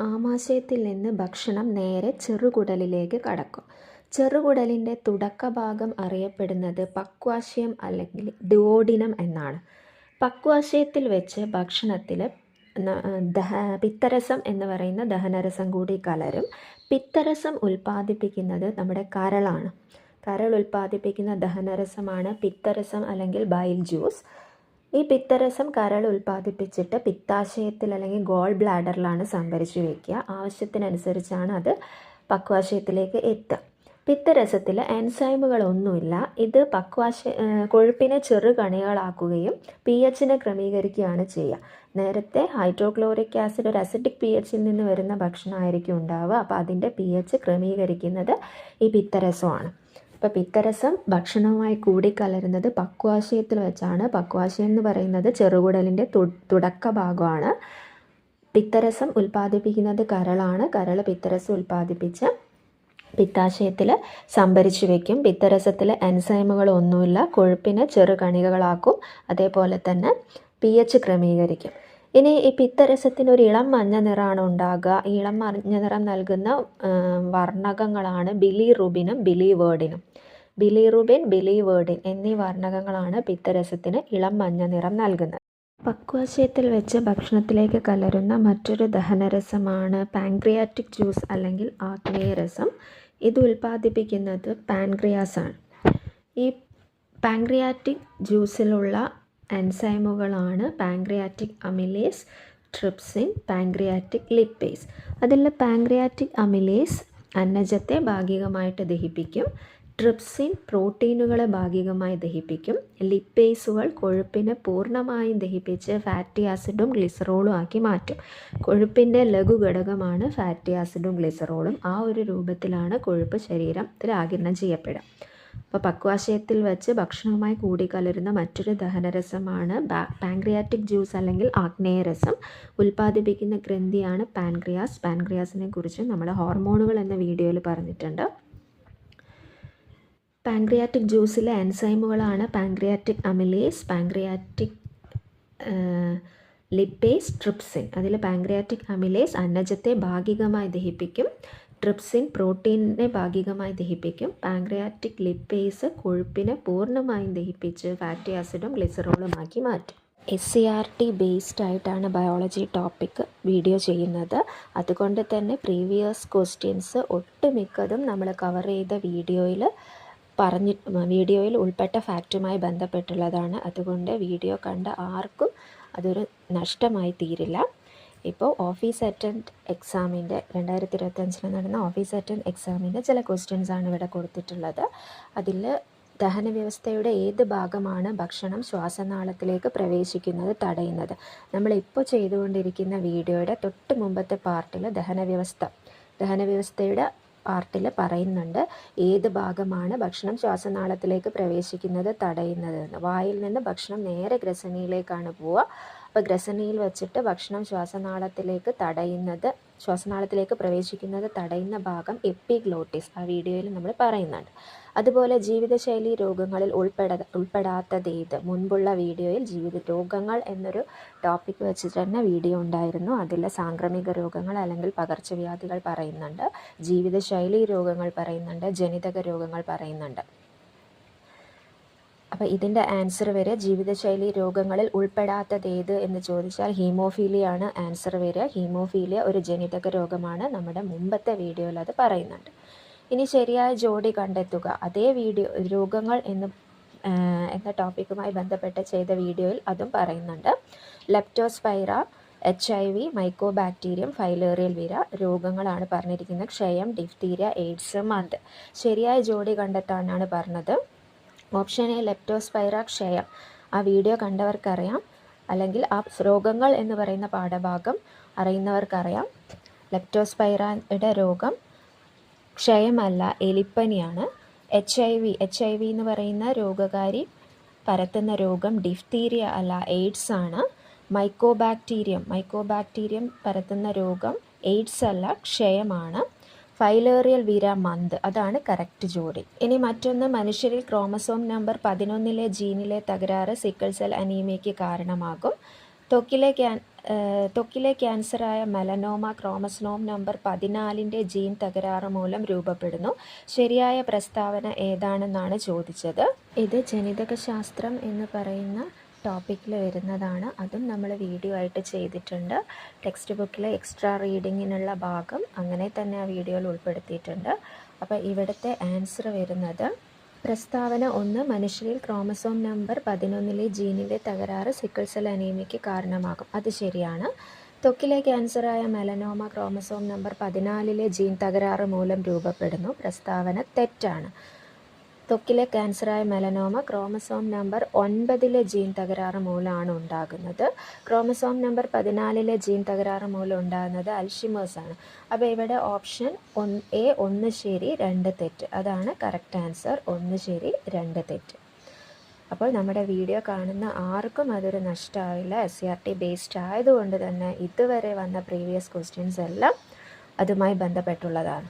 ആമാശയത്തിൽ നിന്ന് ഭക്ഷണം നേരെ ചെറുകുടലിലേക്ക് കടക്കും. ചെറുകുടലിന്റെ തുടക്കഭാഗം അറിയപ്പെടുന്നത് പക്വാശയം അല്ലെങ്കിൽ ഡുവോഡിനം എന്നാണ്. പക്വാശയത്തിൽ വെച്ച് ഭക്ഷണത്തിൽ ദഹ പിത്തരസം എന്ന് പറയുന്ന ദഹനരസം കൂടി കലരും. പിത്തരസം ഉൽപ്പാദിപ്പിക്കുന്നത് നമ്മുടെ കരളാണ്. കരൾ ഉൽപ്പാദിപ്പിക്കുന്ന ദഹനരസമാണ് പിത്തരസം അല്ലെങ്കിൽ ബൈൽ ജ്യൂസ്. ഈ പിത്തരസം കരൾ ഉൽപ്പാദിപ്പിച്ചിട്ട് പിത്താശയത്തിൽ അല്ലെങ്കിൽ ഗോൾ ബ്ലാഡറിലാണ് സംഭരിച്ചു വയ്ക്കുക ആവശ്യത്തിനനുസരിച്ചാണ് അത് പക്വാശയത്തിലേക്ക് എത്തുക. പിത്തരസത്തിൽ എൻസൈമുകളൊന്നുമില്ല ഇത് പക്വാശ കൊഴുപ്പിനെ ചെറുകണികളാക്കുകയും പി എച്ചിനെ ക്രമീകരിക്കുകയാണ് ചെയ്യുക. നേരത്തെ ഹൈഡ്രോക്ലോറിക് ആസിഡ് ഒരു അസിഡിക് പി എച്ചിൽ നിന്ന് വരുന്ന ഭക്ഷണമായിരിക്കും ഉണ്ടാവുക. അപ്പോൾ അതിന്റെ പി എച്ച് ക്രമീകരിക്കുന്നത് ഈ പിത്തരസമാണ്. അപ്പോൾ പിത്തരസം ഭക്ഷണവുമായി കൂടിക്കലരുന്നത് പക്വാശയത്തിൽ വെച്ചാണ്. പക്വാശയം എന്ന് പറയുന്നത് ചെറുകുടലിന്റെ തുടക്ക ഭാഗമാണ്. പിത്തരസം ഉൽപ്പാദിപ്പിക്കുന്നത് കരളാണ്. കരൾ പിത്തരസം ഉൽപ്പാദിപ്പിച്ച് പിത്താശയത്തിൽ സംഭരിച്ചു വയ്ക്കും പിത്തരസത്തിൽ എൻസൈമുകളൊന്നുമില്ല കൊഴുപ്പിനെ ചെറുകണികകളാക്കും. അതേപോലെ തന്നെ പി എച്ച് ക്രമീകരിക്കും. ഇനി ഈ പിത്തരസത്തിന് ഒരു ഇളം മഞ്ഞ നിറമാണ് ഉണ്ടാകുക. ഇളം മഞ്ഞ നിറം നൽകുന്ന വർണകങ്ങളാണ് ബിലിറുബിനും ബിലിവേർഡിനും ബിലിറുബിൻ ബിലിവേർഡിൻ എന്നീ വർണകങ്ങളാണ് പിത്തരസത്തിന് ഇളം മഞ്ഞ നിറം നൽകുന്നത്. പക്വാശയത്തിൽ വെച്ച് ഭക്ഷണത്തിലേക്ക് കലരുന്ന മറ്റൊരു ദഹനരസമാണ് പാൻക്രിയാറ്റിക് ജ്യൂസ് അല്ലെങ്കിൽ ആഗ്നേയരസം ഇത് ഉൽപ്പാദിപ്പിക്കുന്നത് പാൻക്രിയാസാണ്. ഈ പാൻക്രിയാറ്റിക് ജ്യൂസിലുള്ള എൻസൈമുകളാണ് pancreatic amylase trypsin pancreatic lipase. അതിൽ പാൻക്രിയാറ്റിക് അമിലേസ് അന്നജത്തെ ഭാഗികമായിട്ട് ദഹിപ്പിക്കും. ട്രിപ്സിൻ പ്രോട്ടീനുകളെ ഭാഗികമായി ദഹിപ്പിക്കും. ലിപ്പേസുകൾ കൊഴുപ്പിനെ പൂർണമായും ദഹിപ്പിച്ച് ഫാറ്റി ആസിഡും ഗ്ലിസറോളും ആക്കി മാറ്റും. കൊഴുപ്പിന്റെ ലഘുഘടകമാണ് ഫാറ്റി ആസിഡും ഗ്ലിസറോളും. ആ ഒരു രൂപത്തിലാണ് കൊഴുപ്പ് ശരീരത്തിൽ ആകിരണം ചെയ്യപ്പെടുക. അപ്പോൾ പക്വാശയത്തിൽ വെച്ച് ഭക്ഷണവുമായി കൂടിക്കലരുന്ന മറ്റൊരു ദഹനരസമാണ് പാൻക്രിയാറ്റിക് ജ്യൂസ് അല്ലെങ്കിൽ ആഗ്നേയരസം. ഉൽപ്പാദിപ്പിക്കുന്ന ഗ്രന്ഥിയാണ് പാൻക്രിയാസ്. പാൻക്രിയാസിനെ കുറിച്ച് നമ്മൾ ഹോർമോണുകൾ എന്ന വീഡിയോയിൽ പറഞ്ഞിട്ടുണ്ട്. പാൻക്രിയാറ്റിക് ജ്യൂസിലെ എൻസൈമുകളാണ് pancreatic amylase pancreatic lipase trypsin. അതിൽ പാൻക്രിയാറ്റിക് അമിലേസ് അന്നജത്തെ ഭാഗികമായി ദഹിപ്പിക്കും. ട്രിപ്സിൻ പ്രോട്ടീനിനെ ഭാഗികമായി ദഹിപ്പിക്കും. പാൻക്രിയാറ്റിക് ലിപ്പേസ് കൊഴുപ്പിനെ പൂർണമായും ദഹിപ്പിച്ച് ഫാറ്റി ആസിഡും ഗ്ലിസറോളുമാക്കി മാറ്റും. S C R T based ആയിട്ടാണ് ബയോളജി ടോപ്പിക് വീഡിയോ ചെയ്യുന്നത്. അതുകൊണ്ട് തന്നെ പ്രീവിയസ് ക്വസ്റ്റ്യൻസ് ഒട്ടുമിക്കതും നമ്മൾ കവർ ചെയ്ത വീഡിയോയിൽ പറഞ്ഞി വീഡിയോയിൽ ഉൾപ്പെട്ട ഫാക്റ്റുമായി ബന്ധപ്പെട്ടുള്ളതാണ്. അതുകൊണ്ട് വീഡിയോ കണ്ട ആർക്കും അതൊരു നഷ്ടമായി തീരില്ല. ഇപ്പോൾ ഓഫീസ് അറ്റൻഡ് എക്സാമിന്റെ രണ്ടായിരത്തി ഇരുപത്തഞ്ചിൽ നടന്ന ഓഫീസ് അറ്റൻഡ് എക്സാമിന്റെ ചില ക്വസ്റ്റ്യൻസ് ആണ് ഇവിടെ കൊടുത്തിട്ടുള്ളത്. അതിൽ ദഹന വ്യവസ്ഥയുടെ ഏത് ഭാഗമാണ് ഭക്ഷണം ശ്വാസനാളത്തിലേക്ക് പ്രവേശിക്കുന്നത് തടയുന്നത്? നമ്മളിപ്പോൾ ചെയ്തുകൊണ്ടിരിക്കുന്ന വീഡിയോയുടെ തൊട്ട് മുമ്പത്തെ പാർട്ടിൽ ദഹന വ്യവസ്ഥ ദഹന വ്യവസ്ഥയുടെ പാർട്ടിൽ പറയുന്നുണ്ട് ഏത് ഭാഗമാണ് ഭക്ഷണം ശ്വാസനാളത്തിലേക്ക് പ്രവേശിക്കുന്നത് തടയുന്നത് വായിൽ നിന്ന് ഭക്ഷണം നേരെ ഗ്രസനിയിലേക്കാണ് പോവുക. അപ്പോൾ ഗ്രസനിയിൽ വെച്ചിട്ട് ഭക്ഷണം ശ്വാസനാളത്തിലേക്ക് തടയുന്നത് ശ്വാസനാളത്തിലേക്ക് പ്രവേശിക്കുന്നത് തടയുന്ന ഭാഗം എപ്പിഗ്ലോട്ടിസ് ആ വീഡിയോയിൽ നമ്മൾ പറയുന്നുണ്ട്. അതുപോലെ ജീവിതശൈലി രോഗങ്ങളിൽ ഉൾപ്പെടാ ഉൾപ്പെടാത്തത് ഏത് മുൻപുള്ള വീഡിയോയിൽ ജീവിത രോഗങ്ങൾ എന്നൊരു ടോപ്പിക് വെച്ചിട്ട് തന്നെ വീഡിയോ ഉണ്ടായിരുന്നു. അതിൽ സാംക്രമിക രോഗങ്ങൾ അല്ലെങ്കിൽ പകർച്ചവ്യാധികൾ പറയുന്നുണ്ട്. ജീവിതശൈലി രോഗങ്ങൾ പറയുന്നുണ്ട്. ജനിതക രോഗങ്ങൾ പറയുന്നുണ്ട്. അപ്പോൾ ഇതിന്റെ ആൻസർ വരെ ജീവിതശൈലി രോഗങ്ങളിൽ ഉൾപ്പെടാത്തത് ഏത് എന്ന് ചോദിച്ചാൽ ഹീമോഫീലിയാണ് ആൻസർ വരിക. ഹീമോഫീലിയ ഒരു ജനിതക രോഗമാണ് നമ്മുടെ മുമ്പത്തെ വീഡിയോയിൽ അത് പറയുന്നുണ്ട്. ഇനി ശരിയായ ജോഡി കണ്ടെത്തുക. അതേ വീഡിയോ രോഗങ്ങൾ എന്ന് എന്ന ടോപ്പിക്കുമായി ബന്ധപ്പെട്ട് ചെയ്ത വീഡിയോയിൽ അതും പറയുന്നുണ്ട്. Leptospira H I V mycobacterium filarial വിര രോഗങ്ങളാണ് പറഞ്ഞിരിക്കുന്നത്. ക്ഷയം ഡിഫ്തീരിയ എയ്ഡ്സ് മന്ത് ശരിയായ ജോഡി കണ്ടെത്താനാണ് പറഞ്ഞത്. ഓപ്ഷൻ എ ലെപ്റ്റോസ്പൈറ ക്ഷയം. ആ വീഡിയോ കണ്ടവർക്കറിയാം. അല്ലെങ്കിൽ ആ രോഗങ്ങൾ എന്ന് പറയുന്ന പാഠഭാഗം അറിയുന്നവർക്കറിയാം. ലെപ്റ്റോസ്പൈറയുടെ രോഗം ക്ഷയമല്ല എലിപ്പനിയാണ്. H I V H I V എന്ന് പറയുന്ന രോഗകാരി പരത്തുന്ന രോഗം ഡിഫ്തീരിയ അല്ല എയ്ഡ്സ് ആണ്. മൈക്കോബാക്ടീരിയം മൈക്കോബാക്ടീരിയം പരത്തുന്ന രോഗം എയ്ഡ്സ് അല്ല ക്ഷയമാണ്. ഫൈലേറിയൽ വീര മന്ത്. അതാണ് കറക്റ്റ് ജോഡി. ഇനി മറ്റൊന്ന് മനുഷ്യരിൽ ക്രോമസോം നമ്പർ പതിനൊന്നിലെ ജീനിലെ തകരാറ് സിക്കിൾ സെൽ അനീമിയയ്ക്ക് കാരണമാകും. ത്വക്കിലെ ക്യാൻ ത്വക്കിലെ ക്യാൻസറായ മെലനോമ ക്രോമസോം നമ്പർ പതിനാലിന്റെ ജീൻ തകരാറ് മൂലം രൂപപ്പെടുന്നു. ശരിയായ പ്രസ്താവന ഏതാണെന്നാണ് ചോദിച്ചത്. ഇത് ജനിതകശാസ്ത്രം എന്ന് പറയുന്ന ടോപ്പിക്കിൽ വരുന്നതാണ്. അതും നമ്മൾ വീഡിയോ ആയിട്ട് ചെയ്തിട്ടുണ്ട്. ടെക്സ്റ്റ് ബുക്കിലെ എക്സ്ട്രാ റീഡിങ്ങിനുള്ള ഭാഗം അങ്ങനെ തന്നെ ആ വീഡിയോയിൽ ഉൾപ്പെടുത്തിയിട്ടുണ്ട്. അപ്പോൾ ഇവിടുത്തെ ആൻസർ വരുന്നത് പ്രസ്താവന ഒന്ന് മനുഷ്യരിൽ ക്രോമസോം നമ്പർ പതിനൊന്നിലെ ജീനിന്റെ തകരാറ് സിക്കിൾ സെൽ അനീമിയയ്ക്ക് കാരണമാകും. അത് ശരിയാണ്. തൊക്കിലെ ക്യാൻസറായ മെലനോമ ക്രോമസോം നമ്പർ പതിനാലിലെ ജീൻ തകരാറ് മൂലം രൂപപ്പെടുന്നു. പ്രസ്താവന തെറ്റാണ്. ത്വക്കിലെ ക്യാൻസറായ മെലനോമ ക്രോമസോം നമ്പർ ഒൻപതിലെ ജീൻ തകരാറ് മൂലമാണ് ഉണ്ടാകുന്നത്. ക്രോമസോം നമ്പർ പതിനാലിലെ ജീൻ തകരാറ് മൂലം ഉണ്ടാകുന്നത് അൽഷിമേഴ്സ് ആണ്. അപ്പോൾ ഇവിടെ ഓപ്ഷൻ ഒന്ന് എ ഒന്ന് ശരി രണ്ട് തെറ്റ്. അതാണ് കറക്റ്റ് ആൻസർ. ഒന്ന് ശരി രണ്ട് തെറ്റ്. അപ്പോൾ നമ്മുടെ വീഡിയോ കാണുന്ന ആർക്കും അതൊരു നഷ്ടമാവില്ല S C R T based ആയതുകൊണ്ട് തന്നെ ഇതുവരെ വന്ന പ്രീവിയസ് ക്വസ്റ്റ്യൻസ് എല്ലാം അതുമായി ബന്ധപ്പെട്ടുള്ളതാണ്.